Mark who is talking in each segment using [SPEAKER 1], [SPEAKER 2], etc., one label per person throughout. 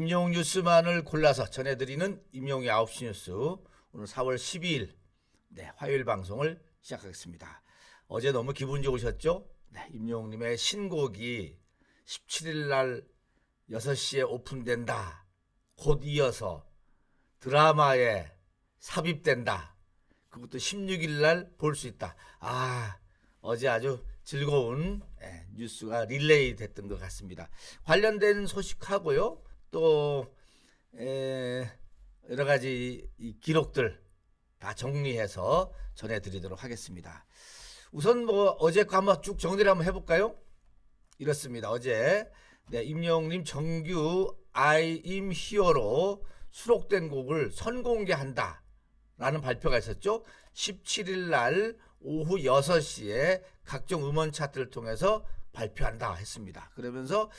[SPEAKER 1] 임영웅 뉴스만을 골라서 전해드리는 임영웅의 9시 뉴스 오늘 4월 12일 네, 화요일 방송을 시작하겠습니다. 어제 너무 기분 좋으셨죠? 네, 임영웅님의 신곡이 17일 날 6시에 오픈된다. 곧 이어서 드라마에 삽입된다. 그것도 16일 날 볼 수 있다. 아, 어제 아주 즐거운 예, 뉴스가 릴레이 됐던 것 같습니다. 관련된 소식하고요. 또 에, 여러 가지 이 기록들 다 정리해서 전해드리도록 하겠습니다. 우선 뭐 어제 거 한번 쭉 정리를 한번 해볼까요? 이렇습니다. 어제 네, 임영웅님 정규 I am Hero로 수록된 곡을 선공개한다. 라는 발표가 있었죠. 17일 날 오후 6시에 각종 음원 차트를 통해서 발표한다 했습니다. 그러면서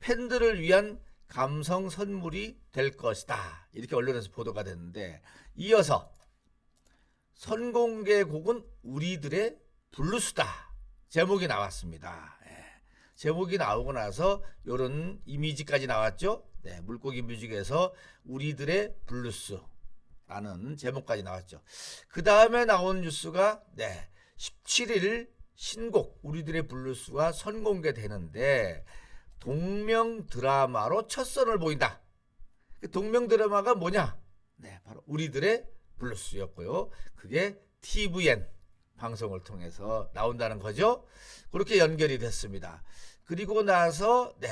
[SPEAKER 1] 팬들을 위한 감성 선물이 될 것이다. 이렇게 언론에서 보도가 됐는데 이어서 선공개 곡은 우리들의 블루스다. 제목이 나왔습니다. 예. 제목이 나오고 나서 이런 이미지까지 나왔죠. 네, 물고기 뮤직에서 우리들의 블루스 라는 제목까지 나왔죠. 그 다음에 나온 뉴스가 네, 17일 신곡 우리들의 블루스가 선공개되는데 동명 드라마로 첫 선을 보인다. 그 동명 드라마가 뭐냐? 네, 바로 우리들의 블루스였고요. 그게 TVN 방송을 통해서 나온다는 거죠. 그렇게 연결이 됐습니다. 그리고 나서 네,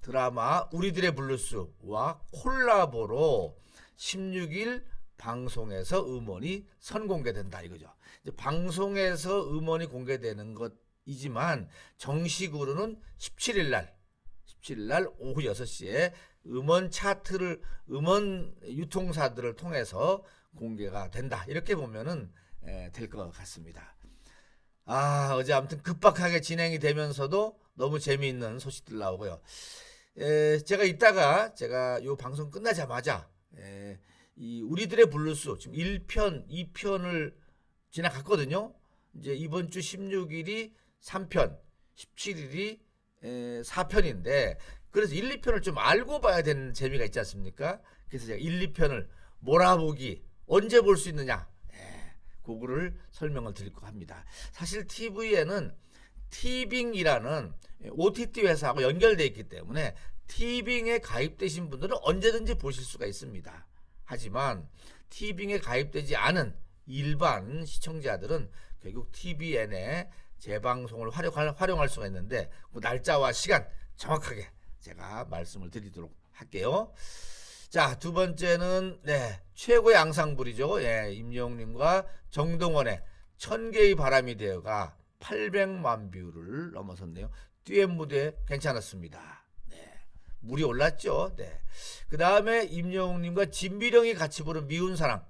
[SPEAKER 1] 드라마 우리들의 블루스와 콜라보로 16일 방송에서 음원이 선공개된다 이거죠. 방송에서 음원이 공개되는 것이지만 정식으로는 17일 날 17일 날 오후 6시에 음원 차트를 음원 유통사들을 통해서 공개가 된다. 이렇게 보면은 될 것 같습니다. 아, 어제 아무튼 급박하게 진행이 되면서도 너무 재미있는 소식들 나오고요. 에, 제가 이따가 제가 요 방송 끝나자마자 에, 이 우리들의 블루스 지금 1편, 2편을 지나갔거든요. 이제 이번 주 16일이 3편, 17일이 4편인데 그래서 1, 2편을 좀 알고 봐야 되는 재미가 있지 않습니까? 그래서 제가 1, 2편을 몰아보기 언제 볼 수 있느냐? 예, 그거를 설명을 드릴까 합니다. 사실 TV에는 티빙이라는 OTT 회사하고 연결되어 있기 때문에 티빙에 가입되신 분들은 언제든지 보실 수가 있습니다. 하지만 티빙에 가입되지 않은 일반 시청자들은 결국 TVN의 재방송을 활용할, 활용할 수가 있는데 그 날짜와 시간 정확하게 제가 말씀을 드리도록 할게요. 자, 두 번째는 네, 최고의 앙상블이죠. 예, 임영웅님과 정동원의 천 개의 바람이 되어가 800만 뷰를 넘어섰네요. 듀엣 무대 괜찮았습니다. 네. 물이 올랐죠. 네. 그 다음에 임영웅님과 진미령이 같이 부른 미운 사랑.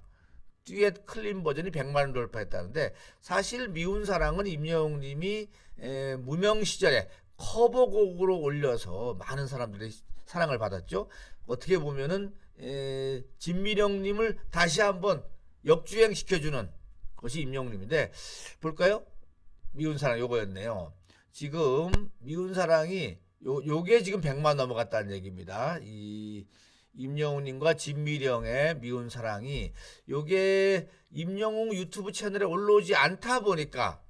[SPEAKER 1] 듀엣 클린 버전이 100만을 돌파했다는데 사실 미운 사랑은 임영웅님이 에, 무명 시절에 커버곡으로 올려서 많은 사람들의 사랑을 받았죠. 어떻게 보면은 에, 진미령님을 다시 한번 역주행 시켜주는 것이 임영웅님인데 볼까요? 미운 사랑 요거였네요. 지금 미운 사랑이 요 요게 지금 100만 넘어갔다는 얘기입니다. 이 임영웅님과 진미령의 미운 사랑이 요게 임영웅 유튜브 채널에 올라오지 않다 보니까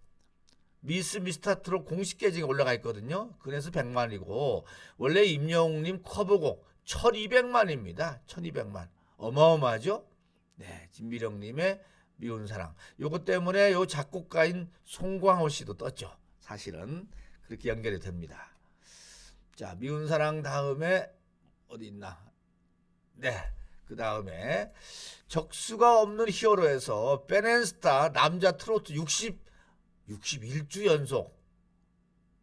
[SPEAKER 1] 미스 미스터 트롯 공식 계정에 올라가 있거든요. 그래서 100만이고 원래 임영웅님 커버곡 1200만입니다. 1200만. 어마어마하죠? 네, 진미령님의 미운 사랑. 요것 때문에 요 작곡가인 송광호 씨도 떴죠. 사실은 그렇게 연결이 됩니다. 자, 미운 사랑 다음에 어디 있나? 네. 그 다음에 적수가 없는 히어로에서 벤앤스타 남자 트로트 60 61주 연속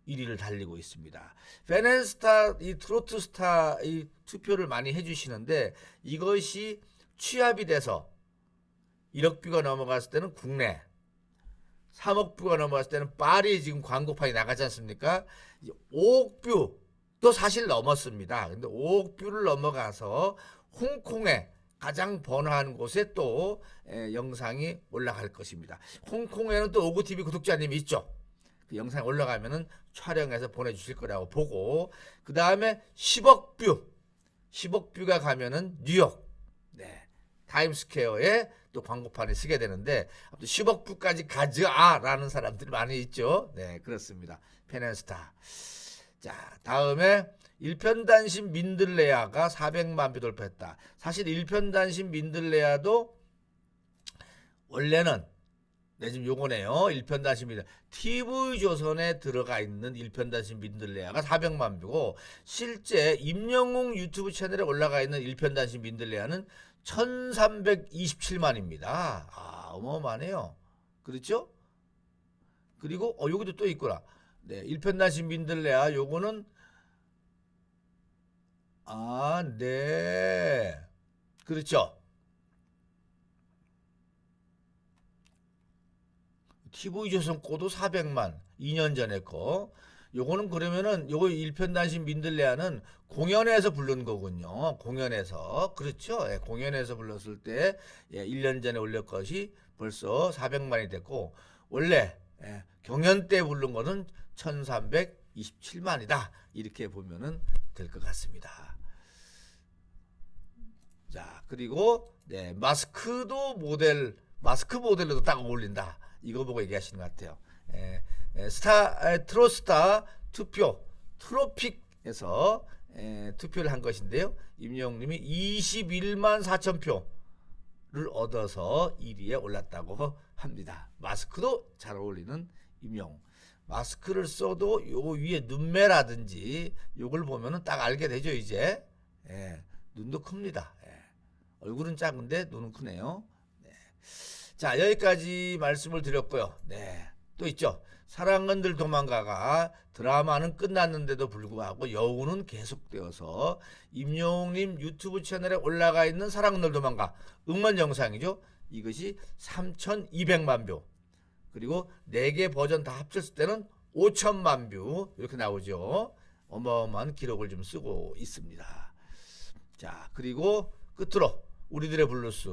[SPEAKER 1] 1위를 달리고 있습니다. 벤앤스타 이 트로트 스타 이 투표를 많이 해주시는데 이것이 취합이 돼서 1억 뷰가 넘어갔을 때는 국내 3억 뷰가 넘어갔을 때는 파리 지금 광고판이 나가지 않습니까? 5억 뷰도 사실 넘었습니다. 근데 5억 뷰를 넘어가서 홍콩에 가장 번화한 곳에 또 에, 영상이 올라갈 것입니다. 홍콩에는 또 오구TV 구독자님이 있죠. 그 영상 올라가면은 촬영해서 보내주실 거라고 보고 그 다음에 10억 뷰 10억 뷰가 가면은 뉴욕, 네, 타임스퀘어에 또 광고판에 쓰게 되는데 아무튼 10억 뷰까지 가져아라는 사람들이 많이 있죠. 네, 그렇습니다. 페넨스타. 자, 다음에 일편단심 민들레아가 400만 뷰 돌파했다. 사실 일편단심 민들레아도 원래는 네, 지금 요거네요. 일편단심 TV 조선에 들어가 있는 일편단심 민들레아가 400만 뷰고 실제 임영웅 유튜브 채널에 올라가 있는 일편단심 민들레아는 1327만입니다. 아, 어마어마하네요. 그렇죠? 그리고 어 여기도 또 있구나. 네, 일편단심 민들레아 요거는 아, 네. 그렇죠. TV조선 거도 400만 2년 전에 거. 요거는 그러면은 요거 일편단심 민들레아는 공연에서 부른 거군요. 공연에서. 그렇죠. 예, 공연에서 불렀을 때 예, 1년 전에 올렸 것이 벌써 400만이 됐고 원래 예, 경연 때 부른 거는 1327만이다. 이렇게 보면은 될 것 같습니다. 자, 그리고 네, 마스크도 모델 마스크 모델로도 딱 어울린다. 이거 보고 얘기하시는 것 같아요. 에, 에, 스타 에, 트로스타 투표 트로픽에서 에, 투표를 한 것인데요. 임영님이 21만 4천 표를 얻어서 1위에 올랐다고 합니다. 마스크도 잘 어울리는 임영. 마스크를 써도 요 위에 눈매라든지 요걸 보면은 딱 알게 되죠 이제. 예, 눈도 큽니다. 예. 얼굴은 작은데 눈은 크네요. 네. 자 여기까지 말씀을 드렸고요. 네. 또 있죠. 사랑은들 도망가가 드라마는 끝났는데도 불구하고 여우는 계속되어서 임영웅님 유튜브 채널에 올라가 있는 사랑은들 도망가 응원 영상이죠. 이것이 3,200만 뷰. 그리고 4개 버전 다 합쳤을 때는 5천만 뷰 이렇게 나오죠. 어마어마한 기록을 좀 쓰고 있습니다. 자 그리고 끝으로 우리들의 블루스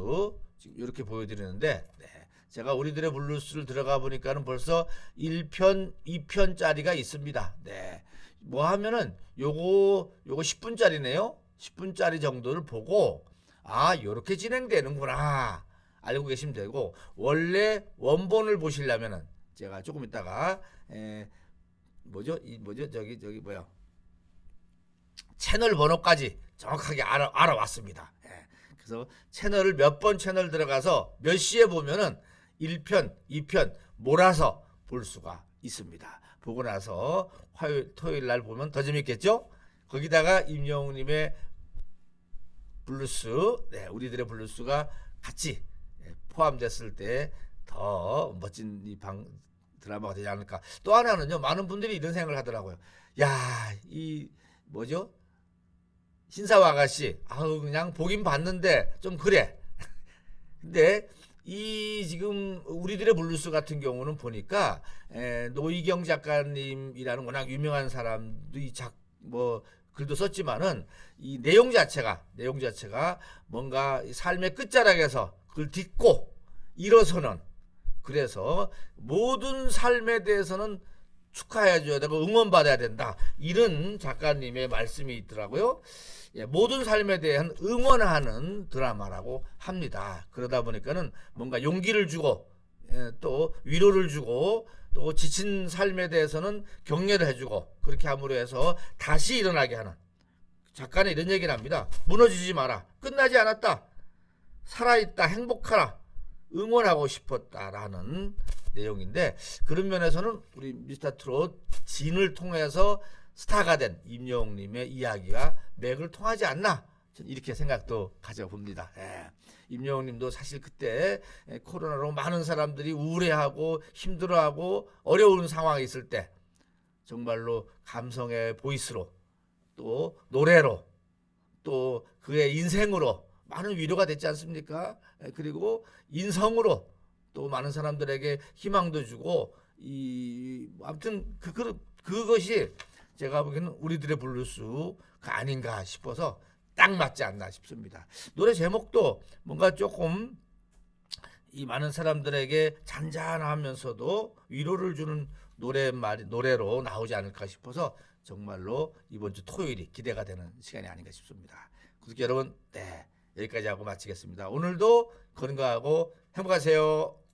[SPEAKER 1] 지금 이렇게 보여드리는데 네, 제가 우리들의 블루스를 들어가 보니까는 벌써 1편, 2편짜리가 있습니다. 네. 뭐 하면은 요거 요거 10분짜리네요. 10분짜리 정도를 보고 아, 요렇게 진행되는구나. 알고 계시면 되고 원래 원본을 보시려면은 제가 조금 있다가 에, 뭐죠? 이 뭐죠? 저기 저기 뭐야? 채널 번호까지 정확하게 알아, 알아왔습니다. 예. 그래서 채널을 몇 번 채널 들어가서 몇 시에 보면은 1편, 2편 몰아서 볼 수가 있습니다. 보고 나서 화요일, 토요일 날 보면 더 재밌겠죠? 거기다가 임영웅님의 블루스, 네, 우리들의 블루스가 같이 예, 포함됐을 때 더 멋진 이 방 드라마가 되지 않을까. 또 하나는요, 많은 분들이 이런 생각을 하더라고요. 야, 이 뭐죠? 신사와 아가씨, 아우 그냥 보긴 봤는데 좀 그래. 근데 이 지금 우리들의 블루스 같은 경우는 보니까 에, 노희경 작가님이라는 워낙 유명한 사람도 이 작 뭐 글도 썼지만은 이 내용 자체가 내용 자체가 뭔가 이 삶의 끝자락에서 그걸 딛고 일어서는 그래서 모든 삶에 대해서는 축하해줘야 되고 응원받아야 된다. 이런 작가님의 말씀이 있더라고요. 예, 모든 삶에 대한 응원하는 드라마라고 합니다. 그러다 보니까는 뭔가 용기를 주고 예, 또 위로를 주고 또 지친 삶에 대해서는 격려를 해주고 그렇게 함으로 해서 다시 일어나게 하는 작가는 이런 얘기를 합니다. 무너지지 마라. 끝나지 않았다. 살아있다. 행복하라. 응원하고 싶었다라는 내용인데 그런 면에서는 우리 미스터 트롯 진을 통해서 스타가 된 임영웅님의 이야기가 맥을 통하지 않나 이렇게 생각도 가져봅니다. 예. 임영웅님도 사실 그때 예, 코로나로 많은 사람들이 우울해하고 힘들어하고 어려운 상황에 있을 때 정말로 감성의 보이스로 또 노래로 또 그의 인생으로 많은 위로가 됐지 않습니까? 예, 그리고 인성으로 또 많은 사람들에게 희망도 주고 이 아무튼 그, 그 그것이 제가 보기에는 우리들의 블루스가 아닌가 싶어서 딱 맞지 않나 싶습니다. 노래 제목도 뭔가 조금 이 많은 사람들에게 잔잔하면서도 위로를 주는 노래 말 노래로 나오지 않을까 싶어서 정말로 이번 주 토요일이 기대가 되는 시간이 아닌가 싶습니다. 구독자 여러분, 네 여기까지 하고 마치겠습니다. 오늘도 건강하고 행복하세요.